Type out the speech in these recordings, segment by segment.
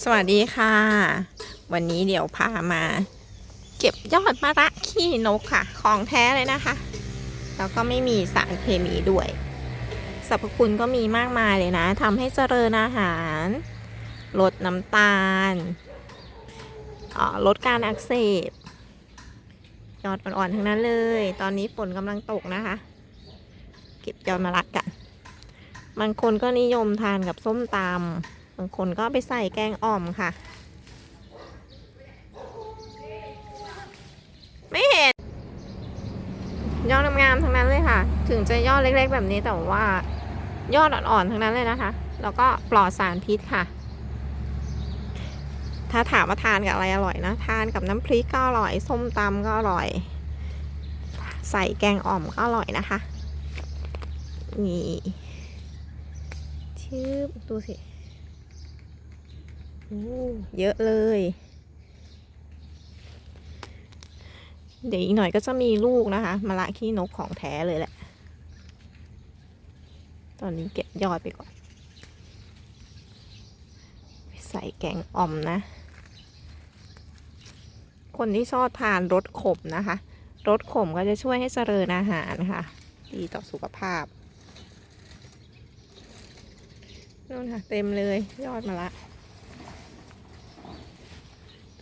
สวัสดีค่ะ วันนี้เดี๋ยวพามา เก็บยอดมะระขี้นกค่ะ ของแท้เลยนะคะ แล้วก็ไม่มีสารเคมีด้วยสรรพคุณก็มีมากมายเลยนะทำให้เจริญอาหาร ลดน้ำตาลลดการอักเสบยอดอ่อนๆทั้งนั้นเลย ตอนนี้ฝนกำลังตกนะคะ เก็บยอดมะระกันบางคนก็นิยมทานกับส้มตำ บางคนก็ไปใส่แกงอ่อมค่ะ ไม่เห็น ยอดงามๆทั้งนั้นเลยค่ะ ถึงจะยอดเล็ก ๆ แบบนี้แต่ว่ายอดอ่อนๆทั้งนั้นเลยนะคะ แล้วก็ปลอดสารพิษค่ะ ถ้าถามว่าทานกับอะไรอร่อยนะ ทานกับน้ำพริกก็อร่อย ส้มตำก็อร่อย ใส่แกงอ่อมก็อร่อยนะคะ นี่ชื่อดูสิ เยอะเลย เดี๋ยวอีกหน่อยก็จะมีลูกนะคะมะละขี้นกของแท้เลยแหละ ตอนนี้เก็บยอดไปก่อนไปใส่แกงอ่อมนะ คนที่ชอบทานรสขมนะคะรสขมก็จะช่วยให้เจริญอาหารค่ะ ดีต่อสุขภาพนู่นค่ะ เต็มเลยยอดมะละ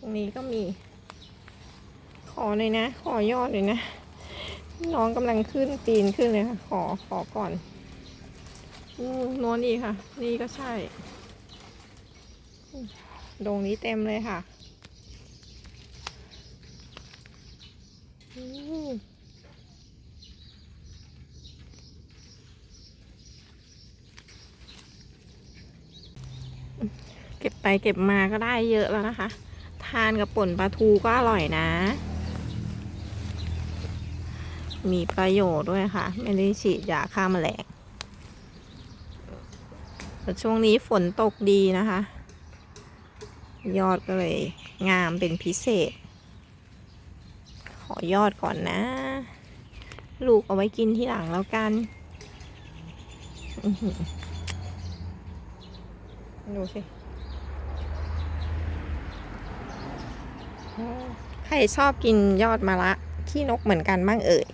ตรงนี้ก็มี ขอเลยนะ ขอยอดเลยนะ น้องกำลังขึ้นปีนขึ้นเลยค่ะ ขอขอก่อนอู้โน้นอีกค่ะ นี่ก็ใช่ดงนี้เต็มเลยค่ะเก็บไปเก็บมาก็ได้เยอะแล้วนะคะ ทานกับป่นปลาทูก็อร่อยนะ มีประโยชน์ด้วยค่ะ ไม่ได้ฉีดยาฆ่าแมลงแต่ช่วงนี้ฝนตกดีนะคะ ยอดก็เลยงามเป็นพิเศษ ขอยอดก่อนนะ ลูกเอาไว้กินที่หลังแล้วกันดูสิ ใครชอบกินยอดมะระขี้นกเหมือนกันบ้างเอ่ย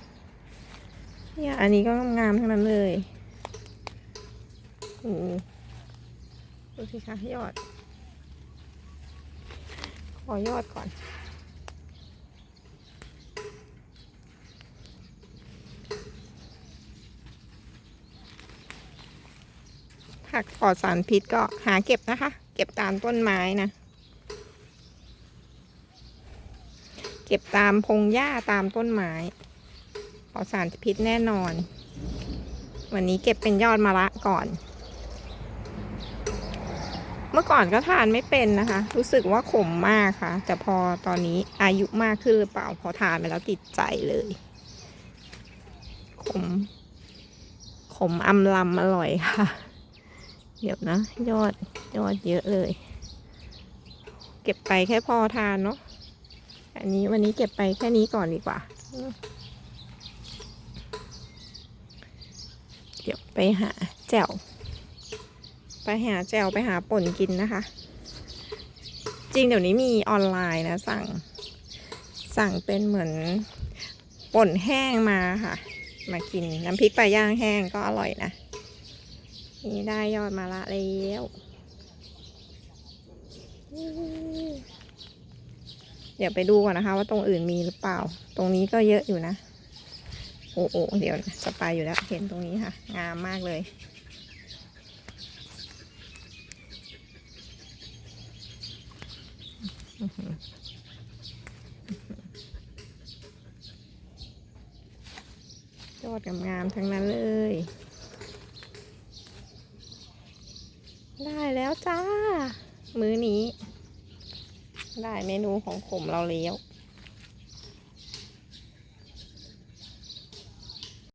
เนี่ย อันนี้ก็งามทั้งนั้นเลยโอ้ดูสิคะยอด ขอยอดก่อน ผักปลอดสารพิษก็หาเก็บนะคะ เก็บตามต้นไม้นะ เก็บตามพงหญ้าตามต้นไม้ปลอดสารพิษแน่นอน วันนี้เก็บเป็นยอดมะระก่อน เมื่อก่อนก็ทานไม่เป็นนะคะ รู้สึกว่าขมมากค่ะ แต่พอตอนนี้อายุมากขึ้นหรือเปล่า พอทานไปแล้วติดใจเลย ขม ขมอำลำอร่อยค่ะ เดี๋ยวนะ ยอดยอดเยอะเลย เก็บไปแค่พอทานเนาะ อันนี้วันนี้เก็บไปแค่นี้ก่อนดีกว่า เดี๋ยวไปหาแจ่ว ไปหาแจ่วไปหาป่นกินนะคะ จริงเดี๋ยวนี้มีออนไลน์นะสั่ง สั่งเป็นเหมือนป่นแห้งมาค่ะ มากินน้ำพริกปลาย่างแห้งก็อร่อยนะ นี่ได้ยอดมาละแล้ว เดี๋ยวไปดูก่อนนะคะ ว่าตรงอื่นมีหรือเปล่า ตรงนี้ก็เยอะอยู่นะ โอ้โอเดี๋ยวจะไปอยู่แล้วเห็นตรงนี้ค่ะ งามมากเลยอื้อหือยอดงามๆทั้งนั้นเลย ได้แล้วจ้า มื้อนี้ ได้เมนูของขมเราแล้ว